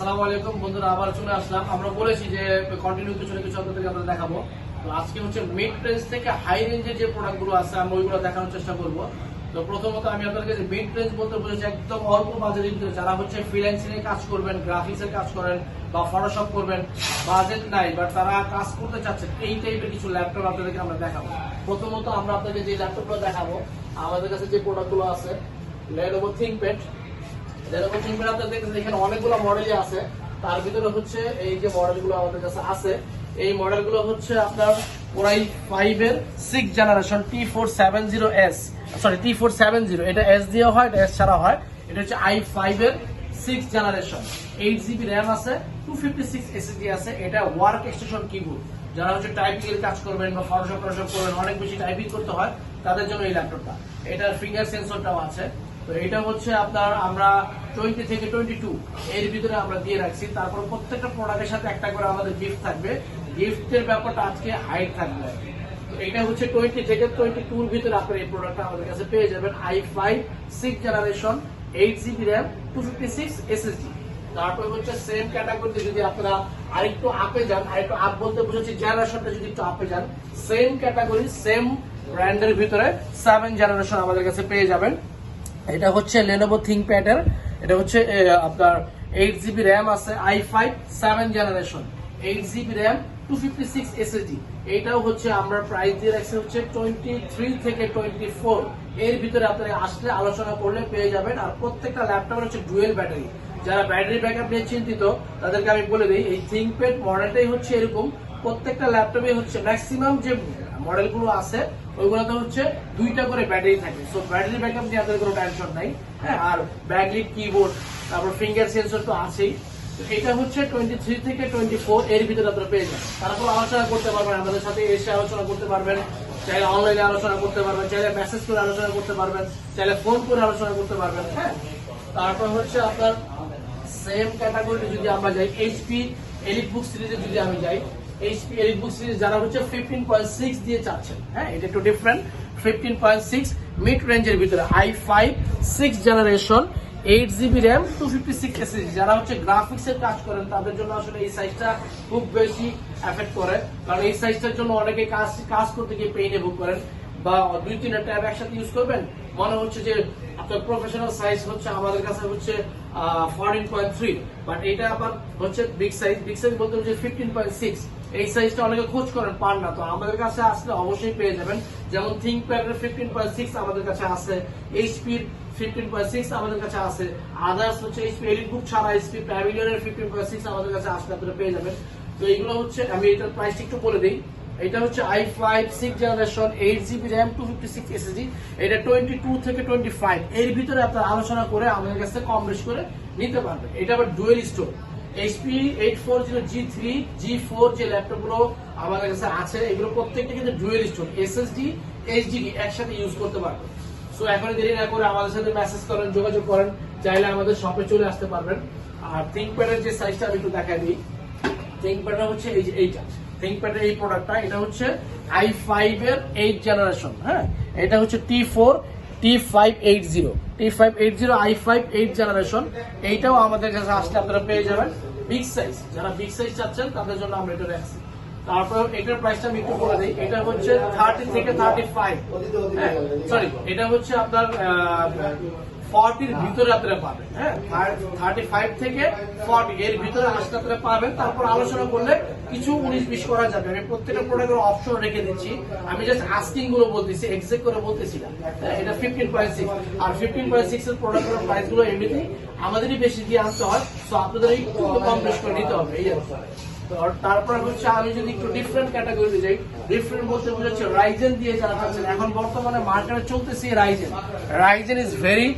আসসালামু আলাইকুম বন্ধুরা, আবার চলে আসলাম। আমরা বলেছি যে কন্টিনিউ কিছু না কিছু আপনাদেরকে আমরা দেখাবো। তো আজকে হচ্ছে মিড রেঞ্জ থেকে হাই রেঞ্জের যে প্রোডাক্টগুলো আছে, আমরা ওইগুলো দেখানোর চেষ্টা করব। তো প্রথমত আমি আপনাদেরকে যে মিড রেঞ্জ বলতে বলেছি একদম অল্প বাজেটের ভিতরে যারা হচ্ছে ফ্রিল্যান্সিং এর কাজ করবেন গ্রাফিক্স এর কাজ করেন বা ফটোশপ করবেন বাজেট নাই বাট তারা কাজ করতে চাচ্ছেন এই টাইপের কিছু ল্যাপটপ আপনাদেরকে আমরা দেখাবো। প্রথমত আমরা আপনাদেরকে যে ল্যাপটপগুলো দেখাবো, আমাদের কাছে যে প্রোডাক্টগুলো আছে লেনোভো থিংকপ্যাড যেরকম চিনবেন আপনারা দেখতেছেন এখানে অনেকগুলো মডেলই আছে। তার ভিতরে হচ্ছে এই যে মডেলগুলো আমাদের কাছে আছে। এই মডেলগুলো হচ্ছে আপনার ওরাই ফাইভ এর six generation T four seven zero S sorry T four seven zero এটা এস দিয়ে হয়, এটা এস ছাড়া হয়। এটা হচ্ছে আই ফাইভ এর six generation eight GB RAM আছে টু ফিফটি সিক্স এসএসডি আছে। এটা ওয়ার্ক এক্সটেনশন কিবোর্ড যারা হচ্ছে টাইপিং এর কাজ করবেন বা ফটোশপ ফটোশপ করবেন, অনেক বেশি টাইপিং করতে হয়, তাদের জন্য এই ল্যাপটপটা এটার ফিঙ্গার সেন্সরটাও আছে। তো এটা হচ্ছে আপনার আমরা টোয়েন্টি থেকে টোয়েন্টি টু এর ভিতরে আমরা দিয়ে রাখছি। তারপর প্রত্যেকটা প্রোডাক্টের সাথে একটা করে আমাদের গিফট থাকবে। গিফটের ব্যাপারটা আজকে হাইট থাকবে। এটা হচ্ছে টোয়েন্টি থেকে টোয়েন্টি টুর ভিতরে আপনার এই প্রোডাক্টটা আমাদের কাছে পেয়ে যাবেন। I five six generation eight GB RAM two fifty six SSD তারপর হচ্ছে সেম ক্যাটাগরিতে যদি আপনারা আরেকটু আপে যান, আরেকটু আপ বলতে বুঝেছি জেনারেশনটা যদি একটু আপে যান সেম ক্যাটাগরি সেম ব্র্যান্ডের ভিতরে সেভেন জেনারেশন আমাদের কাছে পেয়ে যাবেন। এটা হচ্ছে লেনোভো থিংকপ্যাড এর। এটা হচ্ছে আপনার এইট জিবি র্যাম আছে I five seven generation eight GB RAM two fifty six SSD এইটাও হচ্ছে আমরা প্রাইস দিয়ে রাখছি হচ্ছে টোয়েন্টি থ্রি থেকে টোয়েন্টি ফোর এর ভিতরে আপনারা আসলে আলোচনা করলে পেয়ে যাবেন। আর প্রত্যেকটা ল্যাপটপের হচ্ছে ডুয়েল ব্যাটারি যারা ব্যাটারি ব্যাকআপ নিয়ে চিন্তিত, তাদেরকে আমি বলে দিই, এই থিংকপ্যাড মডেলটাই হচ্ছে এরকম। প্রত্যেকটা ল্যাপটপে হচ্ছে ম্যাক্সিমাম যে মডেলগুলো আছে, ওইগুলোতে হচ্ছে দুইটা করে ব্যাটারি থাকে। সো ব্যাটারি ব্যাকআপ নিয়ে আপনাদের কোনো টেনশন নাই হ্যাঁ? আর ব্যাকলিট কিবোর্ড তারপর ফিঙ্গার সেন্সর তো আছেই। এটা হচ্ছে টোয়েন্টি থ্রি থেকে টোয়েন্টি ফোর এর ভিতরে আপনারা পেয়ে যান তারপর আলোচনা করতে পারবেন, আমাদের সাথে এসে আলোচনা করতে পারবেন, চাইলে অনলাইনে আলোচনা করতে পারবেন, চাইলে মেসেজ করে আলোচনা করতে পারবেন, চাইলে ফোন করে আলোচনা করতে পারবেন হ্যাঁ? তারপর হচ্ছে আপনার সেম ক্যাটাগরিতে যদি আমরা যাই এইচপি এলিট বুক সিরিজে যদি আমি যাই এইচপি এলিটবুক সিরিজ যারা হচ্ছে ফিফটিন পয়েন্ট সিক্স দিয়ে চাচ্ছেন হ্যাঁ এটা একটু different fifteen point six mid রেঞ্জের ভিতরে I five six generation eight GB RAM two fifty six SSD যারা হচ্ছে গ্রাফিক্স এর কাজ করেন, তাদের জন্য আসলে এই সাইজটা খুব বেশি এফেক্ট করে। কারণ এই সাইজটার জন্য অনেকে কাজ কাজ করতে গিয়ে পেইনে ভোগ করেন। বা দুই, তিনটা ট্যাব একসাথে ইউজ করবেন। মনে হচ্ছে যে আপনার প্রফেশনাল সাইজ হচ্ছে আমাদের কাছে হচ্ছে ফোরটিন পয়েন্ট থ্রি বাট এটা আবার হচ্ছে বিগ সাইজ বিগ সাইজ বলতে হচ্ছে ফিফটিন পয়েন্ট সিক্স এই সাইজটা অনেকে খোঁজ করেন পান না তো আমাদের কাছে আসলে অবশ্যই পেয়ে যাবেন। যেমন থিঙ্কপ্যাডের ফিফটিন পয়েন্ট সিক্স আমাদের কাছে আছে এইচপির ফিফটিন পয়েন্ট সিক্স আমাদের কাছে আছে আদার্স হচ্ছে এইচপি এলিট বুক ছাড়া এইচপি প্যাভিলিয়নের ফিফটিন পয়েন্ট সিক্স আমাদের কাছে আসলে আপনারা পেয়ে যাবেন। তো এইগুলো হচ্ছে, আমি এটার প্রাইসটা একটু বলে দিই। এটা হচ্ছে I five six generation eight GB RAM two fifty six এটা টোয়েন্টি টু থেকে টোয়েন্টি ফাইভ এর ভিতরে আপনার আলোচনা করে আমাদের কাছে কম বেশ করে নিতে পারবেন। এটা আবার dual store HP eight four zero G three G four যে ল্যাপটপগুলো আমাদের কাছে আছে, এগুলো প্রত্যেকটা কিন্তু ডুয়েল স্টোর এসএসডি এইচডিডি একসাথে ইউজ করতে পারবেন। সো এখন দেরি না করে আমাদের সাথে মেসেজ করেন, যোগাযোগ করেন, চাইলে আমাদের শপে চলে আসতে পারবেন। আর থিঙ্কপ্যাডের যে সাইজটা আমি একটু দেখাই দিই। থিঙ্কপ্যাডটা হচ্ছে এই যে, এইটা। থিঙ্কপ্যাডের এই প্রোডাক্টটা এটা হচ্ছে আই ফাইভ এর এইট জেনারেশন হ্যাঁ? এটা হচ্ছে T four T five eight zero T five eight zero I five eight generation এইটাও আমাদের কাছে আসলে আপনারা পেয়ে যাবেন। বিগ সাইজ যারা বিগ সাইজ চাচ্ছেন, তাদের জন্য আমরা এটা রাখছি। তারপর এটার প্রাইসটা আমি একটু বলে দিই, এটা হচ্ছে থার্টি থেকে থার্টি ফাইভ সরি এটা হচ্ছে আপনার ফর্টির ভিতরে আপনারা পাবেন হ্যাঁ? থার্টি ফাইভ থেকে ফর্টি এর ভিতরে আসলে আপনারা পাবেন। তারপর আলোচনা করলে কিছু উনিশ বিশ করা যাবে। আমি প্রত্যেকটা প্রোডাক্টের অপশন রেখে দিচ্ছি। আমি জাস্ট আস্কিংগুলো বলতেছি এক্সাক্ট করে বলতেছি না হ্যাঁ, এটা ফিফটিন পয়েন্ট সিক্স আর ফিফটিন পয়েন্ট সিক্স এর প্রোডাক্টের প্রাইসগুলো এমনিতেই আমাদেরই বেশি দিয়ে আনতে হয়। সো আপনাদের একটু কম বেশ করে নিতে হবে এই আর তারপর হচ্ছে আমি যদি একটু ডিফারেন্ট ক্যাটাগরিতে যাই ডিফারেন্ট বলতে বোঝাচ্ছে রাইজেন দিয়ে যারা খাচ্ছেন এখন বর্তমানে মার্কেটে চলতেছে রাইজেন রাইজেন ইজ ভেরি